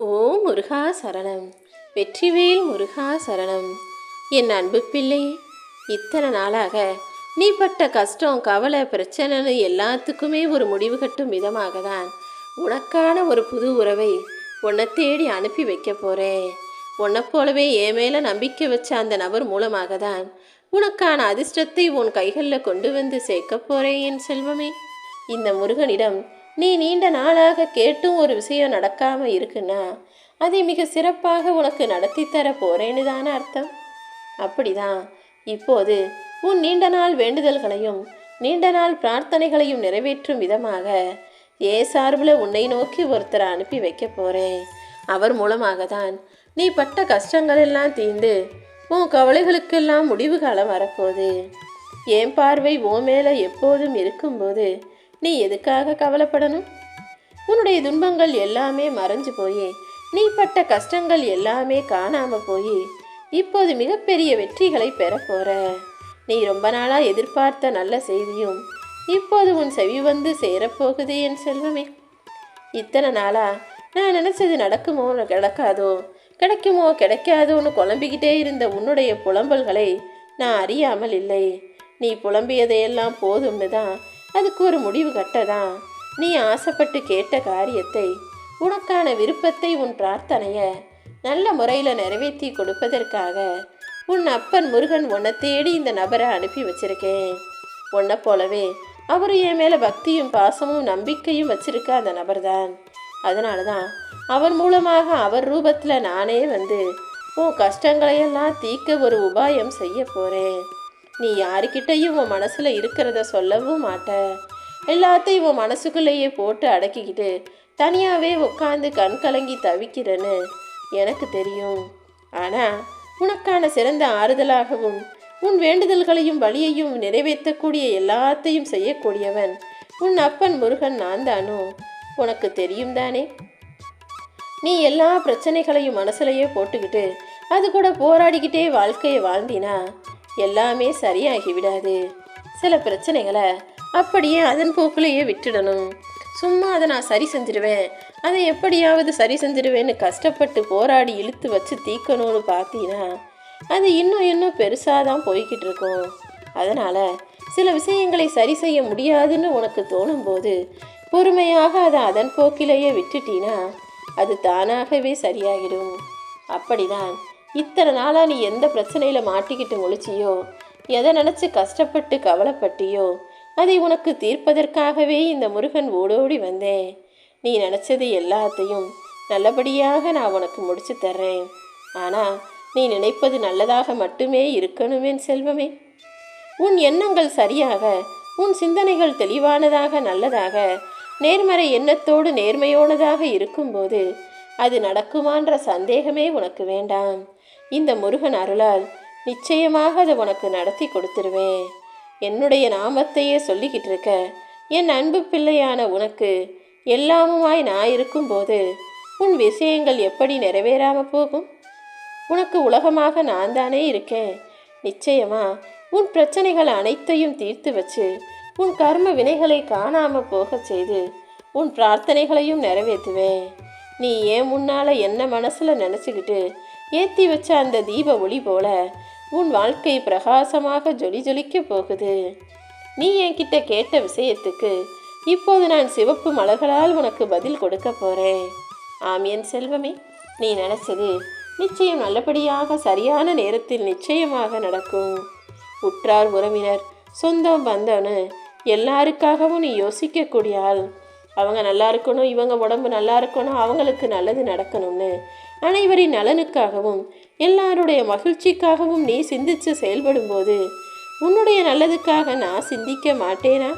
ஓ முருகா சரணம். வெற்றிவேல் முருகா சரணம். என் அன்பு பிள்ளை இத்தனை நாளாக நீ பட்ட கஷ்டம் கவலை பிரச்சனைன்னு எல்லாத்துக்குமே ஒரு முடிவு கட்டும் விதமாக தான் உனக்கான ஒரு புது உறவை உன்னை தேடி அனுப்பி வைக்க போகிறேன் உன்னைப் போலவே என் மேலே நம்பிக்கை வச்ச அந்த நபர் மூலமாக தான் உனக்கான அதிர்ஷ்டத்தை உன் கைகளில் கொண்டு வந்து சேர்க்க போகிறேன் என் செல்வமே. இந்த முருகனிடம் நீ நீண்ட நாளாக கேட்டும் ஒரு விஷயம் நடக்காமல் இருக்குன்னா அதை மிக சிறப்பாக உனக்கு நடத்தி தர போறேன்னு தானே அர்த்தம்? அப்படிதான். இப்போது உன் நீண்ட நாள் வேண்டுதல்களையும் நீண்ட நாள் பிரார்த்தனைகளையும் நிறைவேற்றும் விதமாக ஏ சார்பில் உன்னை நோக்கி ஒருத்தரை அனுப்பி வைக்க போகிறேன் அவர் மூலமாக தான் நீ பட்ட கஷ்டங்கள் எல்லாம் தீர்ந்து உன் கவலைகளுக்கெல்லாம் முடிவு காலம் வரப்போகுது. என் பார்வை உன் மேலே எப்போதும் இருக்கும்போது நீ எதுக்காக கவலைப்படணும்? உன்னுடைய துன்பங்கள் எல்லாமே மறைஞ்சு போய். நீ பட்ட கஷ்டங்கள் எல்லாமே காணாம போய். இப்போது மிகப்பெரிய வெற்றிகளை பெற போற. நீ ரொம்ப நாளா எதிர்பார்த்த நல்ல செய்தியும் இப்போது உன் செவி வந்து சேரப்போகுது என் செல்வமே. இத்தனை நாளா நான் நினைச்சது நடக்குமோ கிடக்காதோ கிடைக்குமோ கிடைக்காதோன்னு குழம்பிக்கிட்டே இருந்த உன்னுடைய புலம்பல்களை நான் அறியாமல் இல்லை. நீ புலம்பியதையெல்லாம் போதும்னு தான் அதுக்கு ஒரு முடிவு கட்டதான். நீ ஆசைப்பட்டு கேட்ட காரியத்தை உனக்கான விருப்பத்தை உன் பிரார்த்தனையை நல்ல முறையில் நிறைவேற்றி கொடுப்பதற்காக உன் அப்பன் முருகன் உன்னை தேடி இந்த நபரை அனுப்பி வச்சிருக்கேன். உன்னை போலவே அவர் என் மேலே பக்தியும் பாசமும் நம்பிக்கையும் வச்சிருக்க அந்த நபர் தான் அதனால தான் அவர் மூலமாக அவர் ரூபத்தில் நானே வந்து உன் கஷ்டங்களையெல்லாம் தீர்க்க ஒரு உபாயம் செய்ய போகிறேன் நீ யாருக்கிட்டையும் உன் மனசில் இருக்கிறத சொல்லவும் மாட்ட. எல்லாத்தையும் உன் மனசுக்குள்ளேயே போட்டு அடக்கிக்கிட்டு தனியாகவே உட்காந்து கண் கலங்கி தவிக்கிறேன்னு எனக்கு தெரியும். ஆனால் உனக்கான சிறந்த ஆறுதலாகவும் உன் வேண்டுதல்களையும் வழியையும் நிறைவேற்றக்கூடிய எல்லாத்தையும் செய்யக்கூடியவன் உன் அப்பன் முருகன் நான் தானோ? உனக்கு தெரியும் தானே? நீ எல்லா பிரச்சனைகளையும் மனசுலையே போட்டுக்கிட்டு அது கூட போராடிக்கிட்டே வாழ்க்கையை வாழ்ந்தினா எல்லாமே சரியாகி விடாது சில பிரச்சனைகளை அப்படியே அதன் போக்கிலேயே விட்டுடணும். சும்மா அதை நான் சரி செஞ்சிருவேன். அதை எப்படியாவது சரி செஞ்சிருவேன்னு கஷ்டப்பட்டு போராடி இழுத்து வச்சு தீக்கணும்னு பார்த்தீங்கன்னா அது இன்னும் இன்னும் பெருசாக தான் போய்கிட்டு இருக்கும். அதனால் சில விஷயங்களை சரி செய்ய முடியாதுன்னு உனக்கு தோணும்போது பொறுமையாக அதை அதன் போக்கிலேயே விட்டுட்டீன்னா அது தானாகவே சரியாகிடும். அப்படிதான் இத்தனை நாளாக நீ எந்த பிரச்சனையில் மாட்டிக்கிட்டு முழிச்சியோ எதை நினச்சி கஷ்டப்பட்டு கவலைப்பட்டியோ? அதை உனக்கு தீர்ப்பதற்காகவே இந்த முருகன் ஓடோடி வந்தேன். நீ நினச்சது எல்லாத்தையும் நல்லபடியாக நான் உனக்கு முடிச்சு தர்றேன். ஆனால் நீ நினைப்பது நல்லதாக மட்டுமே இருக்கணுமேன் செல்வமே. உன் எண்ணங்கள் சரியாக உன் சிந்தனைகள் தெளிவானதாக நல்லதாக நேர்மறை எண்ணத்தோடு நேர்மையோனதாக இருக்கும்போது அது நடக்குமான்ற சந்தேகமே உனக்கு வேண்டாம். இந்த முருகன் அருளால் நிச்சயமாக அதை உனக்கு நடத்தி கொடுத்துருவேன். என்னுடைய நாமத்தையே சொல்லிக்கிட்டு இருக்க என் அன்பு பிள்ளையான உனக்கு எல்லாமுமாய் நான் இருக்கும்போது உன் விஷயங்கள் எப்படி நிறைவேறாமல் போகும்? உனக்கு உலகமாக நான் தானே இருக்கேன். நிச்சயமா உன் பிரச்சனைகள் அனைத்தையும் தீர்த்து வச்சு உன் கர்ம வினைகளை காணாம போகச் செய்து உன் பிரார்த்தனைகளையும் நிறைவேற்றுவேன். நீ ஏன் முன்னால் என்ன மனசில் நினச்சிக்கிட்டு ஏற்றி வச்ச அந்த தீப ஒளி போல உன் வாழ்க்கை பிரகாசமாக ஜொலி ஜொலிக்க போகுது. நீ என்கிட்ட கேட்ட விஷயத்துக்கு இப்போது நான் சிவப்பு மலர்களால் உனக்கு பதில் கொடுக்க போகிறேன் ஆம் என் செல்வமே நீ நினச்சது நிச்சயம் நல்லபடியாக சரியான நேரத்தில் நிச்சயமாக நடக்கும். உற்றார் உறவினர் சொந்தம் பந்தம்னு எல்லாருக்காகவும் நீ யோசிக்கக்கூடிய ஆள் அவங்க நல்லா இருக்கணும் இவங்க உடம்பு நல்லா இருக்கணும் அவங்களுக்கு நல்லது நடக்கணும்னு அனைவரின் நலனுக்காகவும் எல்லாருடைய மகிழ்ச்சிக்காகவும் நீ சிந்திச்சு செயல்படும்போது உன்னுடைய நல்லதுக்காக நான் சிந்திக்க மாட்டேனா?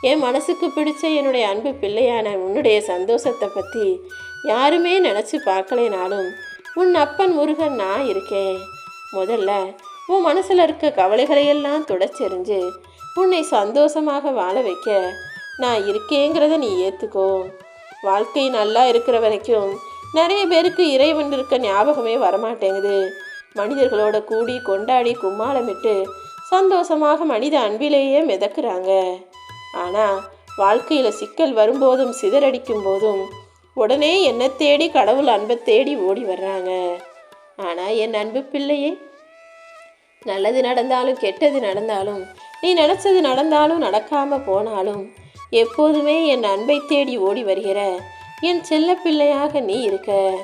என் மனசுக்கு பிடிச்ச என்னுடைய அன்பு பிள்ளையான உன்னுடைய சந்தோஷத்தை பற்றி யாருமே நினச்சி பார்க்கலைனாலும் உன் அப்பன் முருகன் நான் இருக்கேன். முதல்ல உன் மனசில் இருக்க கவலைகளையெல்லாம் துடைச்செறிஞ்சு உன்னை சந்தோஷமாக வாழ வைக்க நான் இருக்கேங்கிறத நீ ஏற்றுக்கோ வாழ்க்கை நல்லா இருக்கிற வரைக்கும் நிறைய பேருக்கு இறைவன் இருக்க ஞாபகமே வரமாட்டேங்குது. மனிதர்களோட கூடி கொண்டாடி கும்மாளமிட்டு சந்தோஷமாக மனித அன்பிலேயே மிதக்குறாங்க. ஆனால் வாழ்க்கையில் சிக்கல் வரும்போதும் சிதறடிக்கும் போதும் உடனே என்னை தேடி கடவுள் அன்பை தேடி ஓடி வர்றாங்க. ஆனால் என் அன்பு பிள்ளையே நல்லது நடந்தாலும் கெட்டது நடந்தாலும் நீ நினச்சது நடந்தாலும் நடக்காமல் போனாலும் எப்போதுமே என் அன்பை தேடி ஓடி வருகிற என் செல்ல பிள்ளையாக நீ இருக்க.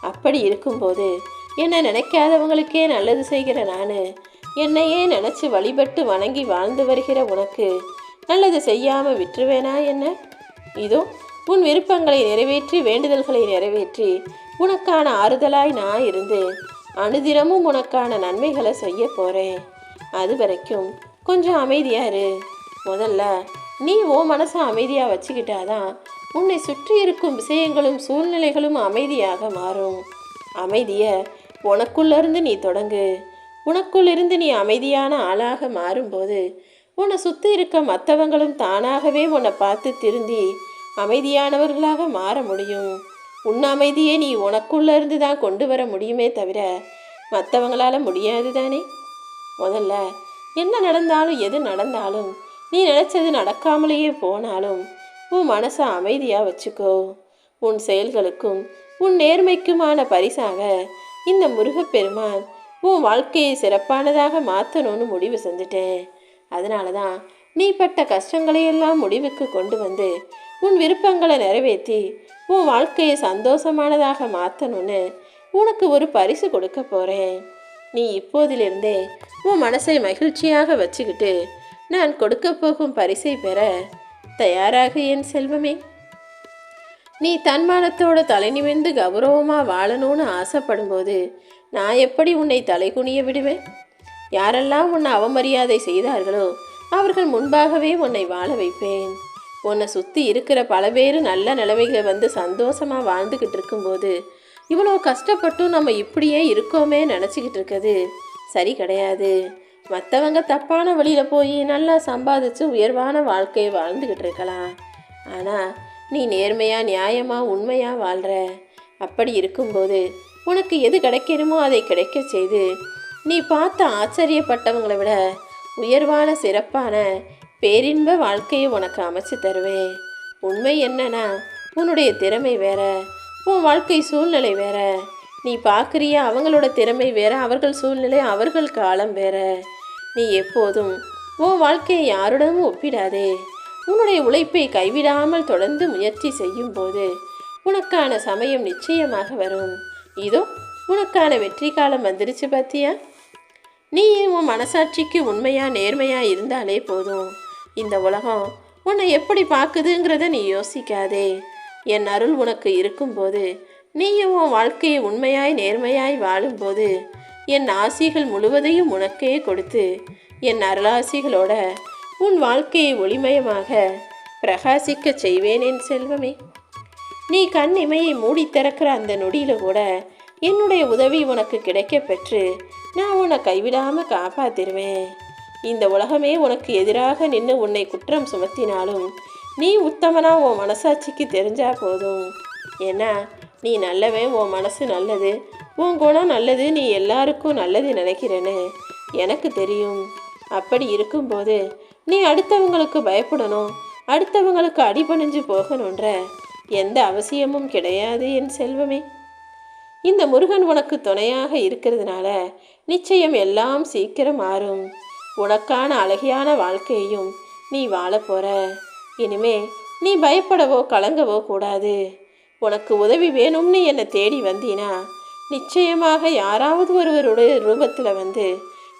அப்படி இருக்கும்போது என்னை நினைக்காதவங்களுக்கே நல்லது செய்கிற நான். என்னையே நினச்சி வழிபட்டு வணங்கி வாழ்ந்து வருகிற உனக்கு நல்லது செய்யாமல் விட்டுருவேனா என்ன? இதோ உன் விருப்பங்களை நிறைவேற்றி வேண்டுதல்களை நிறைவேற்றி உனக்கான ஆறுதலாய் நான் இருந்து அனுதினமும் உனக்கான நன்மைகளை செய்ய போறேன். அது வரைக்கும் கொஞ்சம் அமைதியாக இரு. முதல்ல நீ ஓ மனசை அமைதியாக வச்சுக்கிட்டாதான் உன்னை சுற்றி இருக்கும் விஷயங்களும் சூழ்நிலைகளும் அமைதியாக மாறும். அமைதியை உனக்குள்ளிருந்து நீ தொடங்கு. உனக்குள்ளிருந்து நீ அமைதியான ஆளாக மாறும்போது உன்னை சுற்றி இருக்க மற்றவங்களும் தானாகவே உன்னை பார்த்து திருந்தி அமைதியானவர்களாக மாற முடியும். உன் அமைதியை நீ உனக்குள்ளேருந்து தான் கொண்டு வர முடியுமே தவிர மற்றவங்களால முடியாது தானே? முதல்ல என்ன நடந்தாலும் எது நடந்தாலும் நீ நினச்சது நடக்காமலேயே போனாலும் உன் மனசை அமைதியாக வச்சுக்கோ. உன் செயல்களுக்கும் உன் நேர்மைக்குமான பரிசாக இந்த முருகப்பெருமான் உன் வாழ்க்கையை சிறப்பானதாக மாற்றணும்னு முடிவு செஞ்சுட்டேன். அதனால தான் நீ பட்ட கஷ்டங்களையெல்லாம் முடிவுக்கு கொண்டு வந்து உன் விருப்பங்களை நிறைவேற்றி உன் வாழ்க்கையை சந்தோஷமானதாக மாற்றணும்னு உனக்கு ஒரு பரிசு கொடுக்க போகிறேன் நீ இப்போதிலிருந்தே உன் மனசை மகிழ்ச்சியாக வச்சுக்கிட்டு நான் கொடுக்க போகும் பரிசை பெற தயாராக என் செல்வமே. நீ தன்மானத்தோட தலை நிமிர்ந்து கௌரவமாக வாழணும்னு ஆசைப்படும்போது நான் எப்படி உன்னை தலைகுனிய விடுவேன்? யாரெல்லாம் உன்னை அவமரியாதை செய்தார்களோ அவர்கள் முன்பாகவே உன்னை வாழ வைப்பேன். உன்னை சுற்றி இருக்கிற பல பேர் நல்ல நிலைமைகளை வந்து சந்தோஷமாக வாழ்ந்துக்கிட்டு இருக்கும்போது இவ்வளோ கஷ்டப்பட்டும் நம்ம இப்படியே இருக்கோமே நினச்சிக்கிட்டு இருக்கிறது. சரி கிடையாது. மற்றவங்க தப்பான வழியில் போய் நல்லா சம்பாதிச்சு உயர்வான வாழ்க்கையை வாழ்ந்துக்கிட்டு இருக்கலாம். ஆனால் நீ நேர்மையாக நியாயமாக உண்மையாக வாழ்கிற அப்படி இருக்கும்போது உனக்கு எது கிடைக்கணுமோ அதை கிடைக்க செய்து நீ பார்த்து ஆச்சரியப்பட்டவங்களை விட உயர்வான சிறப்பான பேரின்ப வாழ்க்கையை உனக்கு அமைச்சு தருவேன் உண்மை என்னன்னா உன்னுடைய திறமை வேற உன் வாழ்க்கை சூழ்நிலை வேற. நீ பார்க்குறியா அவங்களோட திறமை வேற அவர்கள் சூழ்நிலை அவர்கள் காலம் வேற. நீ எப்போதும் உன் வாழ்க்கையை யாருடனும் ஒப்பிடாதே. உன்னுடைய உழைப்பை கைவிடாமல் தொடர்ந்து முயற்சி செய்யும் போது உனக்கான சமயம் நிச்சயமாக வரும். இதோ உனக்கான வெற்றி காலம் வந்துருச்சு பார்த்தியா நீ உன் மனசாட்சிக்கு உண்மையா நேர்மையா இருந்தாலே போதும். இந்த உலகம் உன்னை எப்படி பார்க்குதுங்கிறத நீ யோசிக்காதே. என் அருள் உனக்கு இருக்கும்போது நீயும் உன் வாழ்க்கையை உண்மையாய் நேர்மையாய் வாழும்போது என் ஆசிகள் முழுவதையும் உனக்கே கொடுத்து என் அருளாசிகளோட உன் வாழ்க்கையை ஒளிமயமாக பிரகாசிக்கச் செய்வேன் என் செல்வமே. நீ கண் இமையை மூடி திறக்கிற அந்த நொடியில கூட என்னுடைய உதவி உனக்கு கிடைக்க பெற்று நான் உன்னை கைவிடாமல் காப்பாத்திருவேன் இந்த உலகமே உனக்கு எதிராக நின்று உன்னை குற்றம் சுமத்தினாலும் நீ உத்தமனா உன் மனசாட்சிக்கு தெரிஞ்சா போதும். ஏன்னா நீ நல்லவன் உன் மனசு நல்லது. உன் குணம் நல்லது நீ எல்லாருக்கும் நல்லது நினைக்கிறேன்னு எனக்கு தெரியும். அப்படி இருக்கும்போது நீ அடுத்தவங்களுக்கு பயப்படணும். அடுத்தவங்களுக்கு அடிபணிஞ்சு போகணுன்ற எந்த அவசியமும் கிடையாது என் செல்வமே. இந்த முருகன் உனக்கு துணையாக இருக்கிறதுனால நிச்சயம் எல்லாம் சீக்கிரம் மாறும். உனக்கான அழகியான வாழ்க்கையையும் நீ வாழப்போற. இனிமே நீ பயப்படவோ கலங்கவோ கூடாது. உனக்கு உதவி வேணும்னு என்னை தேடி வந்தீனா நிச்சயமாக யாராவது ஒருவருடைய ரூபத்தில் வந்து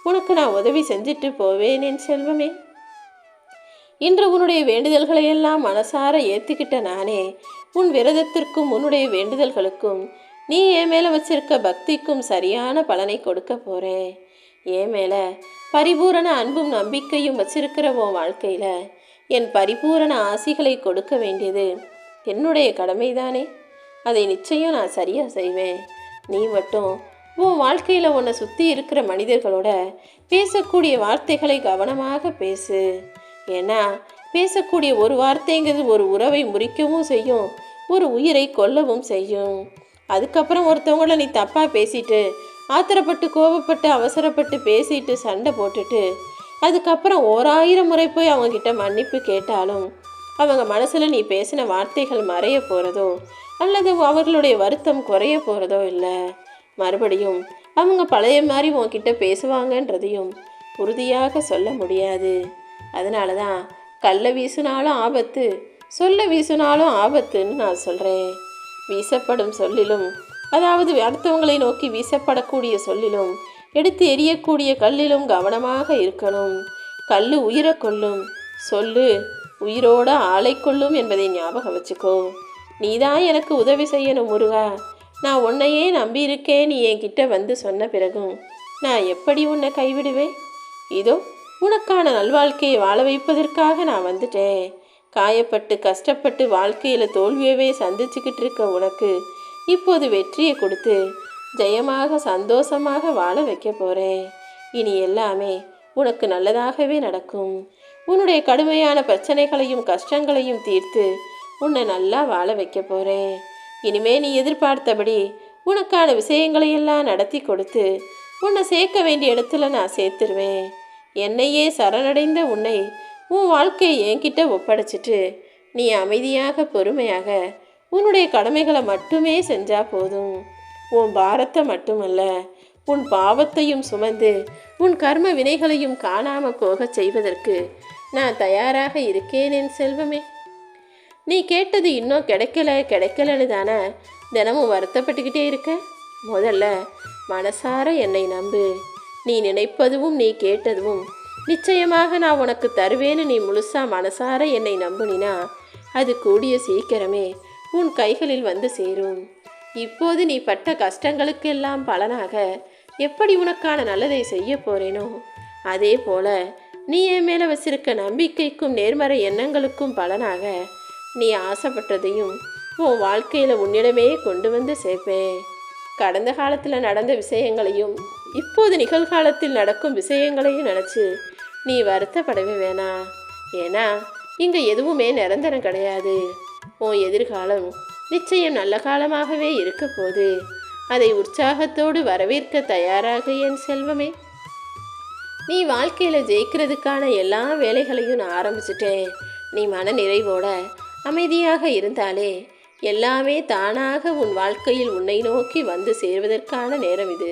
உனக்கு நான் உதவி செஞ்சுட்டு போவேன் என் செல்வமே. இன்று உன்னுடைய வேண்டுதல்களை எல்லாம் மனசார ஏற்றுக்கிட்ட நானே உன் விரதத்திற்கும் உன்னுடைய வேண்டுதல்களுக்கும் நீ என் மேலே வச்சிருக்க பக்திக்கும் சரியான பலனை கொடுக்க போகிறேன் என் மேலே பரிபூரண அன்பும் நம்பிக்கையும் வச்சிருக்கிற உன் வாழ்க்கையில் என் பரிபூரண ஆசிகளை கொடுக்க வேண்டியது என்னுடைய கடமைதானே? அதை நிச்சயம் நான் சரியாக செய்வேன். நீ மட்டும் உன் வாழ்க்கையில் உன்னை சுற்றி இருக்கிற மனிதர்களோட பேசக்கூடிய வார்த்தைகளை கவனமாக பேசு. ஏன்னா பேசக்கூடிய ஒரு வார்த்தைங்கிறது ஒரு உறவை முறிக்கவும் செய்யும் ஒரு உயிரை கொல்லவும் செய்யும். அதுக்கப்புறம் ஒருத்தவங்கள நீ தப்பாக பேசிட்டு ஆத்திரப்பட்டு கோபப்பட்டு அவசரப்பட்டு பேசிட்டு சண்டை போட்டுட்டு அதுக்கப்புறம் ஓராயிரம் முறை போய் அவங்கக்கிட்ட மன்னிப்பு கேட்டாலும் அவங்க மனசில் நீ பேசின வார்த்தைகள் மறைய போகிறதோ அல்லது அவர்களுடைய வருத்தம் குறைய போகிறதோ இல்லை. மறுபடியும் அவங்க பழைய மாதிரி உன்கிட்ட பேசுவாங்கன்றதையும் உறுதியாக சொல்ல முடியாது. அதனால தான் கல்லை வீசினாலும் ஆபத்து சொல்ல வீசினாலும் ஆபத்துன்னு நான் சொல்கிறேன் வீசப்படும் சொல்லிலும் அதாவது அடுத்தவங்களை நோக்கி வீசப்படக்கூடிய சொல்லிலும் எடுத்து எரியக்கூடிய கல்லிலும் கவனமாக இருக்கணும். கல் உயிரை கொல்லும். சொல்லு. உயிரோட ஆளை கொள்ளும் என்பதை ஞாபகம் வச்சுக்கோ. நீதான் எனக்கு உதவி செய்யணும் முருகா. நான் உன்னையே நம்பியிருக்கேன் நீ என்கிட்ட வந்து சொன்ன பிறகும். நான் எப்படி உன்னை கைவிடுவேன்? இதோ உனக்கான நல்வாழ்க்கையை வாழ வைப்பதற்காக நான் வந்துட்டேன். காயப்பட்டு கஷ்டப்பட்டு வாழ்க்கையில் தோல்வியவே சந்திச்சுக்கிட்டு இருக்க உனக்கு இப்போது வெற்றியை கொடுத்து ஜெயமாக சந்தோஷமாக வாழ வைக்க போகிறேன் இனி எல்லாமே உனக்கு நல்லதாகவே நடக்கும். உன்னுடைய கடுமையான பிரச்சனைகளையும் கஷ்டங்களையும் தீர்த்து உன்னை நல்லா வாழ வைக்க போகிறேன் இனிமே நீ எதிர்பார்த்தபடி உனக்கான விஷயங்களையெல்லாம் நடத்தி கொடுத்து உன்னை சேர்க்க வேண்டிய இடத்துல நான் சேர்த்துருவேன். என்னையே சரணடைந்த உன்னை உன் வாழ்க்கையை என்கிட்ட ஒப்படைச்சிட்டு நீ அமைதியாக பொறுமையாக உன்னுடைய கடமைகளை மட்டுமே செஞ்சா போதும். உன் பாரத்தை மட்டுமல்ல உன் பாவத்தையும் சுமந்து உன் கர்ம வினைகளையும் காணாம போகச் செய்வதற்கு நான் தயாராக இருக்கேன் என் செல்வமே. நீ கேட்டது இன்னும் கிடைக்கல கிடைக்கலன்னு தானே தினமும் வருத்தப்பட்டுக்கிட்டே இருக்க? முதல்ல மனசார என்னை நம்பு. நீ நினைப்பதுவும் நீ கேட்டதும் நிச்சயமாக நான் உனக்கு தருவேன்னு நீ முழுசா மனசார என்னை நம்புனினா அது கூடிய சீக்கிரமே உன் கைகளில் வந்து சேரும். இப்போது நீ பட்ட கஷ்டங்களுக்கெல்லாம் பலனாக எப்படி உனக்கான நல்லதை செய்ய போறேனோ அதே போல நீ என் மேலே வச்சிருக்க நம்பிக்கைக்கும் நேர்மறை எண்ணங்களுக்கும் பலனாக நீ ஆசைப்பட்டதையும் உன் வாழ்க்கையில் உன்னிடமே கொண்டு வந்து சேர்ப்பேன். கடந்த காலத்தில் நடந்த விஷயங்களையும் இப்போது நிகழ்காலத்தில் நடக்கும் விஷயங்களையும் நினச்சி நீ வருத்தப்படவே வேணாம் ஏன்னா இங்கே எதுவுமே நிரந்தரம் கிடையாது. உன் எதிர்காலம் நிச்சயம் நல்ல காலமாகவே இருக்க போது அதை உற்சாகத்தோடு வரவேற்க தயாராக என் செல்வமே. நீ வாழ்க்கையில் ஜெயிக்கிறதுக்கான எல்லா வேலைகளையும் நான் ஆரம்பிச்சிட்டேன். நீ மன நிறைவோட அமைதியாக இருந்தாலே எல்லாமே தானாக உன் வாழ்க்கையில் உன்னை நோக்கி வந்து சேர்வதற்கான நேரம் இது.